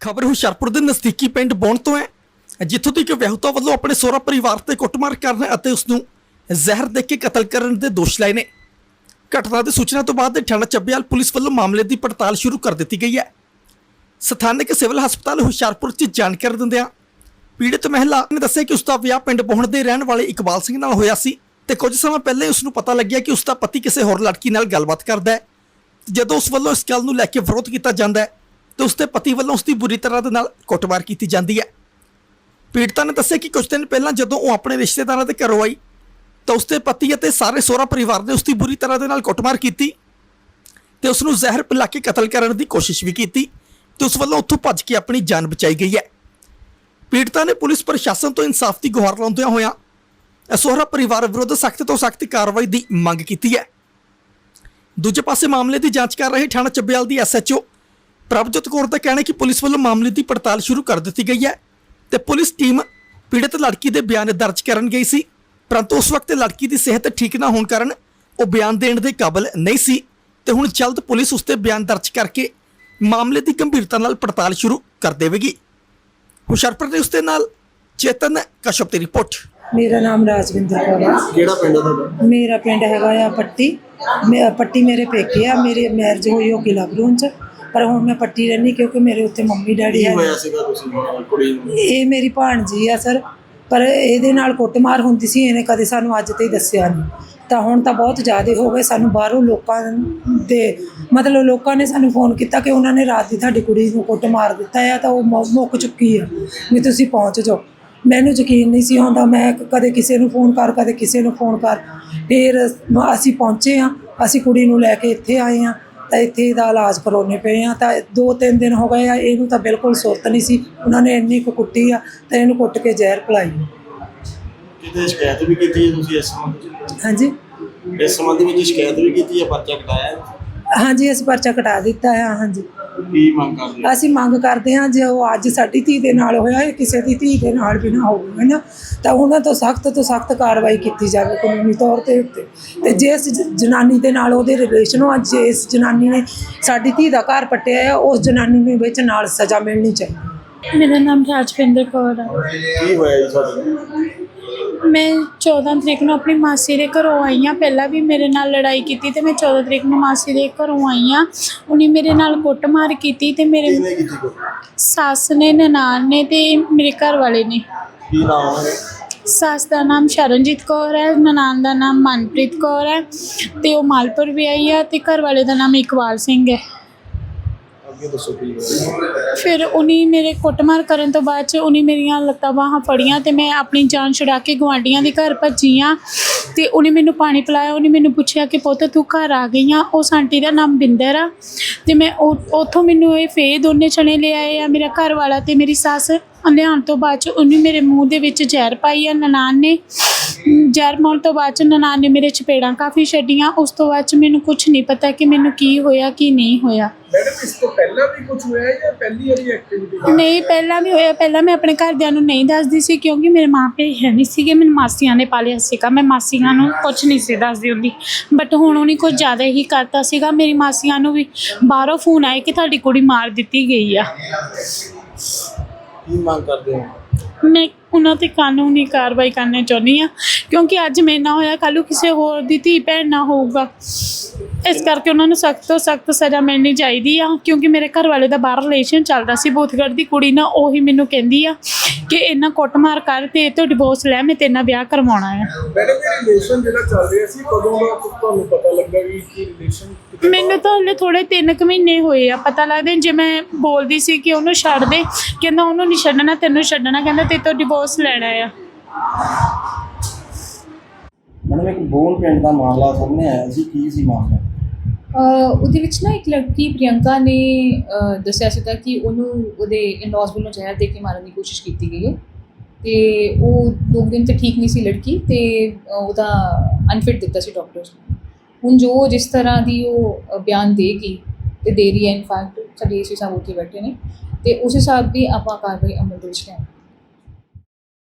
ਖਬਰ ਹੁਸ਼ਿਆਰਪੁਰ ਦੇ ਨਜ਼ਦੀਕੀ ਪਿੰਡ ਬੌਣ ਤੋਂ ਹੈ। ਜਿੱਥੋਂ ਦੀ ਕਿ ਵਿਆਹੁਤਾ ਵੱਲੋਂ ਆਪਣੇ ਸਹੁਰਾ ਪਰਿਵਾਰ ਤੇ ਕੁੱਟਮਾਰ ਕਰਨ ਅਤੇ ਉਸ ਨੂੰ ਜ਼ਹਿਰ ਦੇ ਕੇ ਕਤਲ ਕਰਨ ਦੇ ਦੋਸ਼ ਲਾਏ ਨੇ। ਘਟਨਾ ਦੀ ਸੂਚਨਾ ਤੋਂ ਬਾਅਦ ਥਾਣਾ ਚੱਬਿਆਲ ਪੁਲਿਸ ਵੱਲੋਂ ਮਾਮਲੇ ਦੀ ਪੜਤਾਲ ਸ਼ੁਰੂ ਕਰ ਦਿੱਤੀ ਗਈ ਹੈ। ਸਥਾਨਕ ਸਿਵਲ ਹਸਪਤਾਲ ਹੁਸ਼ਿਆਰਪੁਰ 'ਚ ਜਾਣਕਾਰੀ ਦਿੰਦਿਆਂ ਪੀੜਤ ਮਹਿਲਾ ਨੇ ਦੱਸਿਆ ਕਿ ਉਸ ਦਾ ਵਿਆਹ ਪਿੰਡ ਬੋਹਣ ਦੇ ਰਹਿਣ ਵਾਲੇ ਇਕਬਾਲ ਸਿੰਘ ਨਾਲ ਹੋਇਆ ਸੀ ਤੇ ਕੁਝ ਸਮਾਂ ਪਹਿਲੇ ਹੀ ਉਸ ਨੂੰ ਪਤਾ ਲੱਗਿਆ ਕਿ ਉਸ ਦਾ ਪਤੀ ਕਿਸੇ ਹੋਰ ਲੜਕੀ ਨਾਲ ਗੱਲਬਾਤ ਕਰਦਾ ਹੈ। ਜਦੋਂ ਉਸ ਵੱਲੋਂ ਇਸ ਗੱਲ ਨੂੰ ਲੈ ਕੇ ਵਿਰੋਧ ਕੀਤਾ ਜਾਂਦਾ ਹੈ ਤੇ ਉਸਦੇ ਪਤੀ ਵੱਲੋਂ ਉਸਦੀ ਬੁਰੀ ਤਰ੍ਹਾਂ ਦੇ ਨਾਲ ਕੁੱਟਮਾਰ ਕੀਤੀ ਜਾਂਦੀ ਹੈ। ਪੀੜਤਾ ਨੇ ਦੱਸਿਆ ਕਿ ਕੁਝ ਦਿਨ ਪਹਿਲਾਂ ਜਦੋਂ ਉਹ ਆਪਣੇ ਰਿਸ਼ਤੇਦਾਰਾਂ ਦੇ ਘਰੋਂ ਆਈ, ਤਾਂ ਉਸਦੇ ਪਤੀ ਅਤੇ ਸਾਰੇ ਸਹੁਰਾ ਪਰਿਵਾਰ ਨੇ ਉਸਦੀ ਬੁਰੀ ਤਰ੍ਹਾਂ ਦੇ ਨਾਲ ਕੁੱਟਮਾਰ ਕੀਤੀ ਤੇ ਉਸ ਨੂੰ ਜ਼ਹਿਰ ਪਿਲਾ ਕੇ ਕਤਲ ਕਰਨ ਦੀ ਕੋਸ਼ਿਸ਼ ਵੀ ਕੀਤੀ ਤੇ ਉਸ ਵੱਲੋਂ ਉੱਥੋਂ ਭੱਜ ਕੇ ਆਪਣੀ ਜਾਨ ਬਚਾਈ ਗਈ ਹੈ। ਪੀੜਤਾ ਨੇ ਪੁਲਿਸ ਪ੍ਰਸ਼ਾਸਨ ਤੋਂ ਇਨਸਾਫ ਦੀ ਗੁਹਾਰ ਲਾਉਂਦਿਆਂ ਹੋਇਆਂ ਸਹੁਰਾ ਪਰਿਵਾਰ ਵਿਰੁੱਧ ਸਖਤ ਤੋਂ ਸਖਤ ਕਾਰਵਾਈ ਦੀ ਮੰਗ ਕੀਤੀ ਹੈ। ਦੂਜੇ ਪਾਸੇ ਮਾਮਲੇ ਦੀ ਜਾਂਚ ਕਰ ਰਹੇ ਥਾਣਾ ਚੱਬਿਆਲ ਦੀ ਐਸਐਚਓ ਪ੍ਰਭਜੋਤ ਕੌਰ ਦਾ ਕਹਿਣਾ ਹੈ ਕਿ ਪੁਲਿਸ ਵੱਲੋਂ ਮਾਮਲੇ ਦੀ ਪੜਤਾਲ ਸ਼ੁਰੂ ਕਰ ਦਿੱਤੀ ਗਈ ਹੈ ਤੇ ਪੁਲਿਸ ਟੀਮ ਪੀੜਤ ਲੜਕੀ ਦੇ ਬਿਆਨ ਦਰਜ ਕਰਨ ਗਈ ਸੀ ਪਰੰਤੂ ਉਸ ਵਕਤ ਲੜਕੀ ਦੀ ਸਿਹਤ ਠੀਕ ਨਾ ਹੋਣ ਕਾਰਨ ਉਹ ਬਿਆਨ ਦੇਣ ਦੇ ਕਾਬਿਲ ਨਹੀਂ ਸੀ ਤੇ ਹੁਣ ਜਲਦ ਪੁਲਿਸ ਉਸ ਤੇ ਬਿਆਨ ਦਰਜ ਕਰਕੇ ਮਾਮਲੇ ਦੀ ਗੰਭੀਰਤਾ ਨਾਲ ਪੜਤਾਲ ਸ਼ੁਰੂ ਕਰ ਦੇਵੇਗੀ। ਹੁਸ਼ਿਆਰਪੁਰ ਦੇ ਉਸ ਦੇ ਨਾਲ ਚੇਤਨ ਕਸ਼ਪ ਦੀ ਰਿਪੋਰਟ। ਮੇਰਾ ਨਾਮ ਰਾਜਵਿੰਦਰ ਕੌਰ ਹੈ। ਕਿਹੜਾ ਪਿੰਡ ਹੈ ਤੁਹਾਡਾ? ਮੇਰਾ ਪਿੰਡ ਹੈਗਾ ਆ ਪੱਟੀ। ਮੇ- ਪੱਟੀ ਮੇਰੇ ਪੇਕੇ ਆ। ਮੇਰੇ ਮੈਰਿਜ ਹੋਈ ਉਹ ਕਿਲਾ ਬਰੂਨ ਚ ਪਰ ਹੁਣ ਮੈਂ ਪੱਟੀ ਰਹਿੰਦੀ ਕਿਉਂਕਿ ਮੇਰੇ ਉੱਥੇ ਮੰਮੀ ਡੈਡੀ ਕੀ ਆ ਹੋਇਆ ਸੀਗਾ ਤੁਸੀਂ ਅਹ, ਕੁੜੀ ਨੂੰ ਇਹ ਮੇਰੀ ਭਾਣਜੀ ਆ ਸਰ ਪਰ ਇਹਦੇ ਨਾਲ ਕੁੱਟਮਾਰ ਹੁੰਦੀ ਸੀ ਇਹਨੇ ਕਦੇ ਸਾਨੂੰ ਅੱਜ ਤੇ ਦੱਸਿਆ ਨਹੀਂ। ਤਾਂ ਹੁਣ ਤਾਂ ਬਹੁਤ ਜ਼ਿਆਦਾ ਹੋ ਗਏ ਸਾਨੂੰ ਬਾਹਰੋਂ ਲੋਕਾਂ ਦੇ ਮਤਲਬ ਲੋਕਾਂ ਨੇ ਸਾਨੂੰ ਫੋਨ ਕੀਤਾ ਕਿ ਉਹਨਾਂ ਨੇ ਰਾਤ ਦੀ ਤੁਹਾਡੀ ਕੁੜੀ ਨੂੰ ਕੁੱਟ ਮਾਰ ਦਿੱਤਾ ਆ ਤਾਂ ਉਹ ਮੁ- ਮੁੱਕ ਚੁੱਕੀ ਆ ਵੀ ਤੁਸੀਂ ਪਹੁੰਚ ਜਾਓ। ਮੈਨੂੰ ਯਕੀਨ ਨਹੀਂ ਸੀ ਹੁੰਦਾ ਮੈਂ ਕਦੇ ਕਿਸੇ ਨੂੰ ਫੋਨ ਕਰ ਕਦੇ ਕਿਸੇ ਨੂੰ ਫੋਨ ਕਰ। ਫਿਰ ਅਸੀਂ ਪਹੁੰਚੇ ਆ ਅਸੀਂ ਕੁੜੀ ਨੂੰ ਲੈ ਕੇ ਇੱਥੇ ਆਏ ਆ। ਤਾਂ ਇੱਥੇ ਇਹਦਾ ਇਲਾਜ ਕਰਾਉਣੇ ਪਏ ਆ ਤਾਂ ਦੋ ਤਿੰਨ ਦਿਨ ਹੋ ਗਏ ਆ ਇਹਨੂੰ ਤਾਂ ਬਿਲਕੁਲ ਸੁਰਤ ਨਹੀਂ ਸੀ। ਉਹਨਾਂ ਨੇ ਇੰਨੀ ਕੁ ਕੁੱਟੀ ਆ ਤਾਂ ਇਹਨੂੰ ਕੁੱਟ ਕੇ ਜ਼ਹਿਰ ਪਿਲਾਈ। ਕਿਤੇ ਸ਼ਿਕਾਇਤ ਵੀ ਕੀਤੀ ਹੈ ਤੁਸੀਂ ਇਸ ਸੰਬੰਧ ਵਿੱਚ? ਹਾਂਜੀ? ਇਸ ਸੰਬੰਧ ਵਿੱਚ ਸ਼ਿਕਾਇਤ ਵੀ ਕੀਤੀ ਹੈ ਪਰਚਾ ਕਟਾਇਆ? ਹਾਂਜੀ ਅਸੀਂ ਪਰਚਾ ਕਟਾ ਦਿੱਤਾ ਹੈ ਹਾਂਜੀ। ਕੀ ਮੰਗ ਕਰਦੇ ਹੋ? ਅਸੀਂ ਮੰਗ ਕਰਦੇ ਹਾਂ ਜੇ ਉਹ ਅੱਜ ਸਾਡੀ ਧੀ ਦੇ ਨਾਲ ਹੋਇਆ ਹੈ ਕਿਸੇ ਦੀ ਧੀ ਦੇ ਨਾਲ ਵੀ ਨਾ ਹੋਵੇ ਨਾ ਤਾਂ ਉਹਨਾਂ ਤੋਂ ਸਖਤ ਤੋਂ ਸਖਤ ਕਾਰਵਾਈ ਕੀਤੀ ਜਾਵੇ ਕਾਨੂੰਨੀ ਤੌਰ ਤੇ ਉੱਤੇ ਤੇ ਜਿਸ ਜ- ਜਨਾਨੀ ਦੇ ਨਾਲ ਉਹਦੇ ਰਿਲੇਸ਼ਨ ਹੋ ਅੱਜ ਇਸ ਜਨਾਨੀ ਨੇ ਸਾਡੀ ਧੀ ਦਾ ਘਰ ਪੱਟਿਆ ਹੈ ਉਸ ਜਨਾਨੀ ਨੂੰ ਵਿੱਚ ਨਾਲ ਸਜ਼ਾ ਮਿਲਣੀ ਚਾਹੀਦੀ ਮੇਰਾ ਨਾਮ ਰਾਜਵਿੰਦਰ ਕੌਰ ਹੈ ਕੀ ਹੋਇਆ ਜੀ ਤੁਹਾਡੇ ਨਾਲ? ਮੈਂ 14 ਤਰੀਕ ਨੂੰ ਆਪਣੀ ਮਾਸੀ ਦੇ ਘਰੋਂ ਆਈ ਹਾਂ। ਪਹਿਲਾਂ ਵੀ ਮੇਰੇ ਨਾਲ ਲੜਾਈ ਕੀਤੀ ਤੇ ਮੈਂ 14 ਤਰੀਕ ਨੂੰ ਮਾਸੀ ਦੇ ਘਰੋਂ ਆਈ ਹਾਂ। ਉਹਨੇ ਮੇਰੇ ਨਾਲ ਕੁੱਟਮਾਰ ਕੀਤੀ ਤੇ ਮੇਰੇ ਕਿਹਨੇ ਕੀਤੀ ਕੋਈ ਸੱਸ ਨੇ ਨਨਾਣ ਨੇ ਤੇ ਮੇਰੇ ਘਰ ਵਾਲੇ ਨੇ। ਕੀ ਨਾਮ ਹੈ ਸੱਸ ਦਾ ਨਾਮ ਸ਼ਰਨਜੀਤ ਕੌਰ ਹੈ ਨਨਾਣ ਦਾ ਨਾਮ ਮਨਪ੍ਰੀਤ ਕੌਰ ਹੈ ਤੇ ਉਹ ਮਾਲਪੁਰ ਵੀ ਆਈ ਹੈ ਤੇ ਘਰ ਵਾਲੇ ਦਾ ਨਾਮ ਇਕਬਾਲ ਸਿੰਘ ਹੈ। ਅੱਗੇ ਦੱਸੋ ਕੀ ਹੋਇਆ? ਫਿਰ ਉਹਨੇ ਮੇਰੇ ਕੁੱਟਮਾਰ ਕਰਨ ਤੋਂ ਬਾਅਦ ਚ ਉਹਨੇ ਮੇਰੀਆਂ ਲੱਤਾਂ ਬਾਹਾਂ ਫੜੀਆਂ ਤੇ ਮੈਂ ਆਪਣੀ ਜਾਨ ਛੁਡਾ ਕੇ ਗਵਾਂਡੀਆਂ ਦੇ ਘਰ ਭੱਜੀ ਆ। ਤੇ ਉਹਨੇ ਮੈਨੂੰ ਪਾਣੀ ਪਿਲਾਇਆ, ਉਹਨੇ ਮੈਨੂੰ ਪੁੱਛਿਆ ਕਿ ਪੁੱਤ ਤੂੰ ਘਰ ਆ ਗਈ ਆ? ਉਸ ਆਂਟੀ ਦਾ ਨਾਮ ਬਿੰਦਰ ਆ। ਤੇ ਮੈਂ ਉਹ- ਉੱਥੋਂ ਮੈਨੂੰ ਇਹ ਫੇ ਦੋਨੇ ਚਣੇ ਲੈ ਆਏ ਆ, ਮੇਰਾ ਘਰ ਵਾਲਾ ਤੇ ਮੇਰੀ ਸੱਸ। ਲਿਆਉਣ ਤੋਂ ਬਾਅਦ ਚ ਉਹਨੇ ਮੇਰੇ ਮੂੰਹ ਦੇ ਵਿੱਚ ਜ਼ਹਿਰ ਪਾਈ ਆ ਨਨਾਨ ਨੇ। ਜ਼ਹਿਰ ਪਾਉਣ ਤੋਂ ਬਾਅਦ ਚ ਨਨਾਣ ਨੇ ਮੇਰੇ ਚਪੇੜਾਂ ਕਾਫੀ ਛੱਡੀਆਂ। ਉਸ ਤੋਂ ਬਾਅਦ ਚ ਮੈਨੂੰ ਕੁਝ ਨਹੀਂ ਪਤਾ ਕਿ ਮੈਨੂੰ ਕੀ ਹੋਇਆ ਕੀ ਨਹੀਂ ਹੋਇਆ। ਮੈਡਮ ਇਸ ਤੋਂ ਪਹਿਲਾਂ ਵੀ ਕੁਝ ਹੋਇਆ ਹੈ ਜਾਂ ਪਹਿਲੀ ਵਾਰੀ ਐਕਟੀਵਿਟੀ ਨਹੀਂ ਪਹਿਲਾਂ ਵੀ ਹੋਇਆ। ਪਹਿਲਾਂ ਮੈਂ ਆਪਣੇ ਘਰਦਿਆਂ ਨੂੰ ਨਹੀਂ ਦੱਸਦੀ ਸੀ ਕਿਉਂਕਿ ਮੇਰੇ ਮਾਪੇ ਹੈ ਨਹੀਂ ਸੀਗੇ। ਮੈਨੂੰ ਮਾਸੀਆਂ ਨੇ ਪਾਲਿਆ ਸੀਗਾ। ਮੈਂ ਮਾਸੀਆਂ ਨੂੰ ਕੁਝ ਨਹੀਂ ਸੀ ਦੱਸਦੀ ਹੁੰਦੀ। ਬਟ ਹੁਣ ਉਹਨੇ ਕੁਝ ਜ਼ਿਆਦਾ ਹੀ ਕਰਤਾ ਸੀਗਾ। ਮੇਰੀ ਮਾਸੀਆਂ ਨੂੰ ਵੀ ਬਾਹਰੋਂ ਫੋਨ ਆਏ ਕਿ ਤੁਹਾਡੀ ਕੁੜੀ ਮਾਰ ਦਿੱਤੀ ਗਈ ਆ। ਕੀ ਮੰਗ ਕਰਦੇ ਹੋ? ਮੈਂ ਉਹਨਾਂ ਤੇ ਕਾਨੂੰਨੀ ਕਾਰਵਾਈ ਕਰਨੀ ਚਾਹੁੰਦੀ ਆ ਕਿਉਂਕਿ ਅੱਜ ਮੇਰੇ ਨਾਲ ਹੋਇਆ, ਕੱਲ੍ਹ ਨੂੰ ਕਿਸੇ ਹੋਰ ਦੀ ਧੀ ਭੈਣ ਨਾ ਹੋਊਗਾ। ਇਸ ਕਰਕੇ ਉਹਨਾਂ ਨੂੰ ਸਖਤ ਤੋਂ ਸਖਤ ਸਜ਼ਾ ਮਿਲਣੀ ਚਾਹੀਦੀ ਆ, ਕਿਉਂਕਿ ਮੇਰੇ ਘਰ ਵਾਲੇ ਦਾ ਬਾਹਰ ਰਿਲੇਸ਼ਨ ਚੱਲਦਾ ਸੀ, ਬੋਥਗੜ੍ਹ ਦੀ ਕੁੜੀ ਨਾਲ, ਉਹੀ ਮੈਨੂੰ ਕਹਿੰਦੀ ਆ ਕਿ ਇਹਨਾਂ ਕੁੱਟਮਾਰ ਕਰ ਤੇ ਇਹ ਤੋਂ ਡਿਵੋਰਸ ਲੈ ਮੈਂ ਤੇਰੇ ਨਾਲ ਵਿਆਹ ਕਰਵਾਉਣਾ ਆ। ਮੈਡਮ ਇਹ ਰਿਲੇਸ਼ਨ ਜਿਹੜਾ ਚੱਲ ਰਿਹਾ ਸੀ ਕਦੋਂ ਦਾ ਤੁਹਾਨੂੰ ਪਤਾ ਲੱਗਾ ਵੀ ਕੀ ਰਿਲੇਸ਼ਨ ਮੈਨੂੰ ਤਾਂ ਹਲੇ ਥੋੜੇ 3 ਕੁ ਮਹੀਨੇ ਹੋਏ ਆ ਪਤਾ ਲੱਗਦਾ ਜੇ ਮੈਂ ਬੋਲਦੀ ਸੀ ਕਿ ਉਹਨੂੰ ਛੱਡ ਦੇ ਕਹਿੰਦਾ ਉਹਨੂੰ ਨਹੀਂ ਛੱਡਣਾ ਤੈਨੂੰ ਛੱਡਣਾ ਕਹਿੰਦਾ ਤੇ ਤੋਂ ਡਿਵੋਰਸ ਲੈਣਾ ਆ। ਮੈਨੂੰ ਇੱਕ ਬੋਨ ਪਿੰਡ ਦਾ ਮਾਮਲਾ ਸਾਹਮਣੇ ਆਇਆ ਸੀ ਕੀ ਸੀ ਮਾਮਲਾ? ਉਹਦੇ ਵਿੱਚ ਨਾ ਇੱਕ ਲੜਕੀ ਪ੍ਰਿਯੰਕਾ ਨੇ ਦੱਸਿਆ ਸੀਗਾ ਕਿ ਉਹਨੂੰ ਉਹਦੇ ਇਨ-ਲॉज ਵੱਲੋਂ ਜ਼ਹਿਰ ਦੇ ਕੇ ਮਾਰਨ ਦੀ ਕੋਸ਼ਿਸ਼ ਕੀਤੀ ਗਈ ਹੈ। ਤੇ ਉਹ ਦੋ ਦਿਨ ਤੇ ਠੀਕ ਨਹੀਂ ਸੀ ਲੜਕੀ ਤੇ ਉਹਦਾ ਅਨਫਿਟ ਦਿੱਤਾ ਸੀ ਡਾਕਟਰਸ ਨੇ। ਹੁਣ ਜੋ ਜਿਸ ਤਰ੍ਹਾਂ ਦੀ ਉਹ, ਅਹ, ਬਿਆਨ ਦੇਗੀ ਤੇ ਦੇ ਰਹੀ ਹੈ ਇਨਫੈਕਟ ਸਾਡੇ ਏਸੀ ਸਾਹਿਬ ਉੱਥੇ ਬੈਠੇ ਨੇ। ਤੇ ਉਸ ਹਿਸਾਬ ਵੀ ਆਪਾਂ ਕਾਰਵਾਈ ਅਮਲ ਦੇ ਵਿੱਚ ਲਿਆਵਾਂਗੇ।